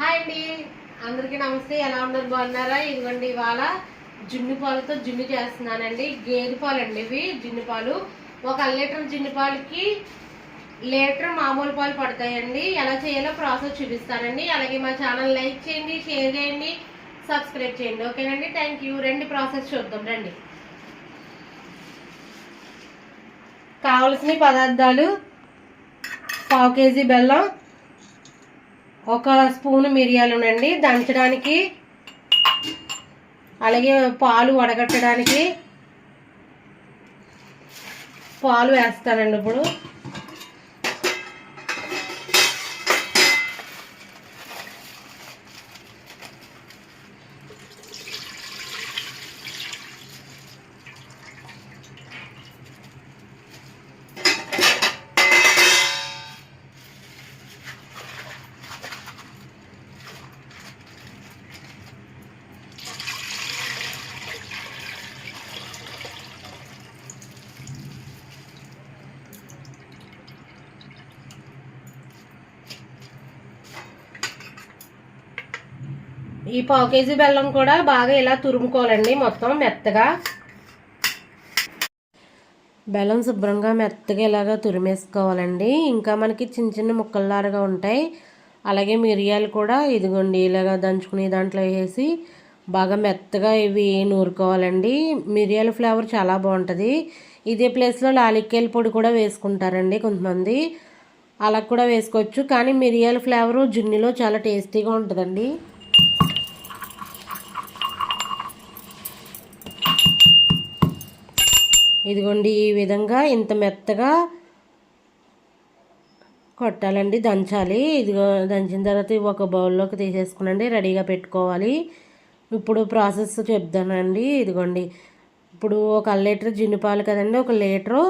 Hi అండి. అందరికీ నమస్తే. ఎలా ఉన్నారు? బాగున్నారా? ఇదిగోండి ఇవాళ జున్ను పాలతో జున్ను చేస్తున్నానండి. గేదె పాలు అండి ఇవి జున్ను పాలు. ఒక లీటర్ జున్ను పాలకి లీటర్ మామూలు పాలు పడతాయండి. ఎలా చేయాలో ప్రాసెస్ చూపిస్తానండి. అలాగే మా ఛానల్ లైక్ చేయండి షేర్ చేయండి సబ్స్క్రైబ్ చేయండి. ఓకేనండి? Thank you. రండి ప్రాసెస్ చూద్దాం. రండి. కావలసిన పదార్థాలు పావు కేజీ బెల్లం ఒక స్పూన్ మిరియాలునండి దంచడానికి అలాగే పాలు వడగట్టడానికి పాలు వేస్తానండి ఇప్పుడు. ఈ పావు కేజీ బెల్లం కూడా బాగా ఇలా తురుముకోవాలండి మొత్తం మెత్తగా. బెల్లం శుభ్రంగా మెత్తగా ఇలాగా తురిమేసుకోవాలండి. ఇంకా మనకి చిన్న చిన్న ముక్కల్లాగా ఉంటాయి. అలాగే మిరియాలు కూడా ఇదిగోండి ఇలాగా దంచుకుని దాంట్లో వేసి బాగా మెత్తగా ఇవి నూరుకోవాలండి. మిరియాల ఫ్లేవర్ చాలా బాగుంటుంది. ఇదే ప్లేస్లో లాలిక్కేల పొడి కూడా వేసుకుంటారండి కొంతమంది. అలా కూడా వేసుకోవచ్చు. కానీ మిరియాల ఫ్లేవరు జున్నులో చాలా టేస్టీగా ఉంటుందండి. ఇదిగోండి ఈ విధంగా ఇంత మెత్తగా కొట్టాలండి దంచాలి. ఇదిగో దంచిన తర్వాత ఒక బౌల్లోకి తీసేసుకునండి రెడీగా పెట్టుకోవాలి. ఇప్పుడు ప్రాసెస్ చెప్తానండి ఇదిగోండి. ఇప్పుడు ఒక అర లీటర్ జిన్ను పాలు కదండి ఒక లీటరు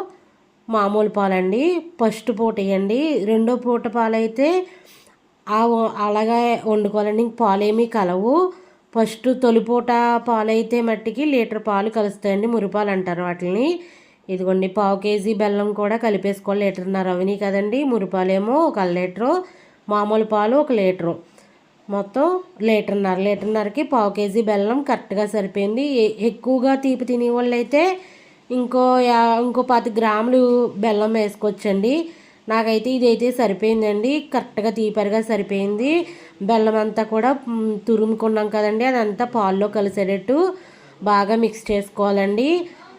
మామూలు పాలండి ఫస్ట్ పూట వేయండి రెండో పూట పాలైతే ఆ అలాగా వండుకోవాలండి ఇంక పాలేమీ కలవు. ఫస్ట్ తొలిపూట పాలైతే మట్టికి లీటర్ పాలు కలుస్తాయండి మురిపాలు అంటారు వాటిని ఇదిగోండి పావు కేజీ బెల్లం కూడా కలిపేసుకోవాలి లీటర్న్నర అవిని కదండి. మురిపాలేమో ఒక లీటరు మామూలు పాలు ఒక లీటరు. మొత్తం లీటర్న్నర లీటర్న్నరకి పావు కేజీ బెల్లం కరెక్ట్గా సరిపోయింది. ఎక్కువగా తీపి తినే వాళ్ళు అయితే ఇంకో ఇంకో పది గ్రాములు బెల్లం వేసుకోవచ్చండి. నాకైతే ఇదైతే సరిపోయిందండి. కరెక్ట్గా తీపరిగా సరిపోయింది. బెల్లం అంతా కూడా తురుముకున్నాం కదండి. అదంతా పాల్లో కలిసేటట్టు బాగా మిక్స్ చేసుకోవాలండి.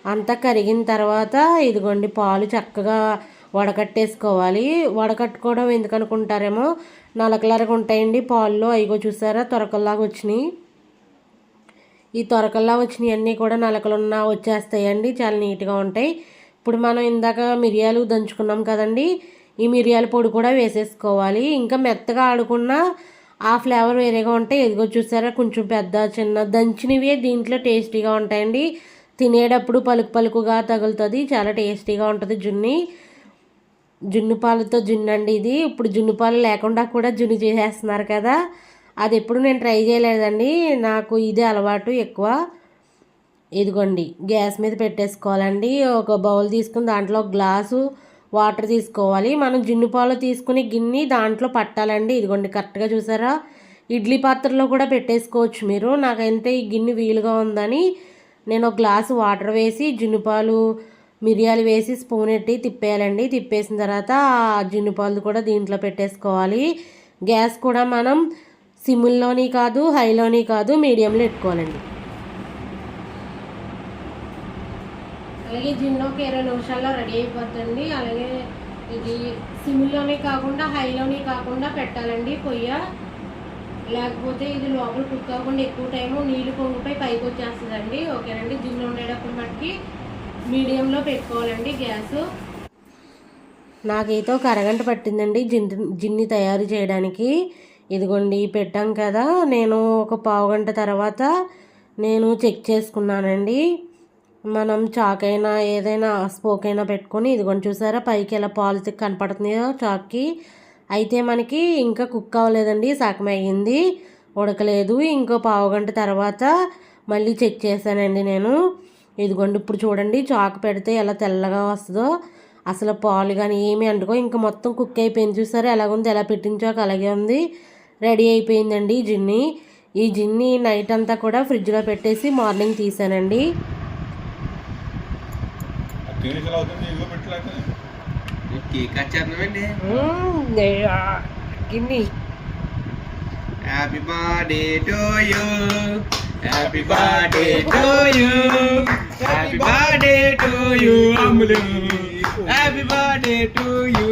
అంతా కరిగిన తర్వాత ఇదిగోండి పాలు చక్కగా వడకట్టేసుకోవాలి. వడకట్టుకోవడం ఎందుకు అనుకుంటారేమో నలకలరగా ఉంటాయండి పాల్లో. అయిగో చూసారా? తొరకల్లాగా వచ్చినాయి. ఈ తొరకల్లా వచ్చినాయి అన్నీ కూడా నలకలున్నా వచ్చేస్తాయండి. చాలా నీట్గా ఉంటాయి. ఇప్పుడు మనం ఇందాక మిరియాలు దంచుకున్నాం కదండి. ఈ మిరియాల పొడి కూడా వేసేసుకోవాలి. ఇంకా మెత్తగా ఆడుకున్న ఆ ఫ్లేవర్ వేరేగా ఉంటాయి. ఎదిగో చూసారా కొంచెం పెద్ద చిన్న దంచినవి దీంట్లో టేస్టీగా ఉంటాయండి. తినేటప్పుడు పలుకు పలుకుగా తగులుతుంది. చాలా టేస్టీగా ఉంటుంది జున్ని. జున్ను పాలతో జున్ను అండి ఇది. ఇప్పుడు జున్ను పాలు లేకుండా కూడా జున్ను చేసేస్తున్నారు కదా. అది ఎప్పుడు నేను ట్రై చేయలేదండి. నాకు ఇదే అలవాటు ఎక్కువ. ఇదిగోండి గ్యాస్ మీద పెట్టేసుకోవాలండి. ఒక బౌల్ తీసుకుని దాంట్లో గ్లాసు వాటర్ తీసుకోవాలి. మనం జున్ను పాలు తీసుకుని గిన్నె దాంట్లో పట్టాలండి. ఇదిగోండి కరెక్ట్గా చూసారా? ఇడ్లీ పాత్రలో కూడా పెట్టేసుకోవచ్చు మీరు. నాకైతే ఈ గిన్నె వీలుగా ఉందని నేను ఒక గ్లాసు వాటర్ వేసి జున్నుపాలు మిరియాలు వేసి స్పూన్ ఎట్టి తిప్పేయాలండి. తిప్పేసిన తర్వాత ఆ జున్నుపాలు కూడా దీంట్లో పెట్టేసుకోవాలి. గ్యాస్ కూడా మనం సిమ్ముల్లోని కాదు హైలోని కాదు మీడియంలో పెట్టుకోవాలండి. అలాగే జిన్ను ఒక ఇరవై నిమిషాల్లో రెడీ అయిపోతుంది. అలాగే ఇది సిమ్లోనే కాకుండా హైలోనే కాకుండా పెట్టాలండి పొయ్య. లేకపోతే ఇది లోపల కుక్ అవ్వకుండా ఎక్కువ టైము నీళ్ళు పొంగిపోయి పైకి వచ్చేస్తుందండి. ఓకేనండి జిన్ను ఉండేటప్పుడు మటుకి మీడియంలో పెట్టుకోవాలండి గ్యాస్. నాకైతే ఒక అరగంట పట్టిందండి జిన్ జిన్ని తయారు చేయడానికి. ఇదిగోండి పెట్టాం కదా. నేను ఒక పావు గంట తర్వాత నేను చెక్ చేసుకున్నానండి. మనం చాక్ అయినా ఏదైనా స్పోక్ అయినా పెట్టుకొని ఇదిగోండి చూసారా పైకి ఎలా పాలు కనపడుతుందో చాక్కి. అయితే మనకి ఇంకా కుక్ అవ్వలేదండి సగం అయ్యింది ఉడకలేదు. ఇంకో పావు గంట తర్వాత మళ్ళీ చెక్ చేశానండి నేను. ఇదిగోండి ఇప్పుడు చూడండి చాక్ పెడితే ఎలా తెల్లగా వస్తుందో. అసలు పాలు కానీ ఏమి అంటుకో ఇంకా మొత్తం కుక్ అయిపోయింది చూసారా ఎలాగుంది ఎలా పెట్టించాక అలాగే ఉంది. రెడీ అయిపోయిందండి ఈ జిన్ని. ఈ జిన్ని నైట్ అంతా కూడా ఫ్రిడ్జ్లో పెట్టేసి మార్నింగ్ తీసానండి తినేసి అవుతుంది? ఇదిగో పెట్టలేక cake వచ్చేద్దామండి Ginni. Happy birthday to you happy birthday to you happy birthday to you Ammulu happy birthday to you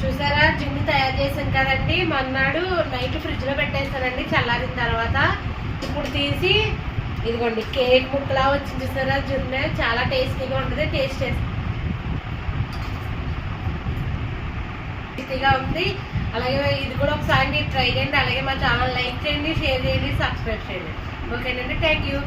చూసారా? జిన్ని తయారు చేసాను కదండి. మన్నాడు నైట్ ఫ్రిడ్జ్లో పెట్టేస్తానండి చల్లారిన తర్వాత. ఇప్పుడు తీసి ఇదిగోండి కేక్ ముక్కలా వచ్చింది చూసారా జున్నే. చాలా టేస్టీగా ఉంటుంది టేస్ట్ చేసి. టేస్టీగా ఉంది. అలాగే ఇది కూడా ఒకసారి మీరు ట్రై చేయండి. అలాగే మా ఛానల్ లైక్ చేయండి షేర్ చేయండి సబ్స్క్రైబ్ చేయండి. ఓకేనండి థ్యాంక్ యూ.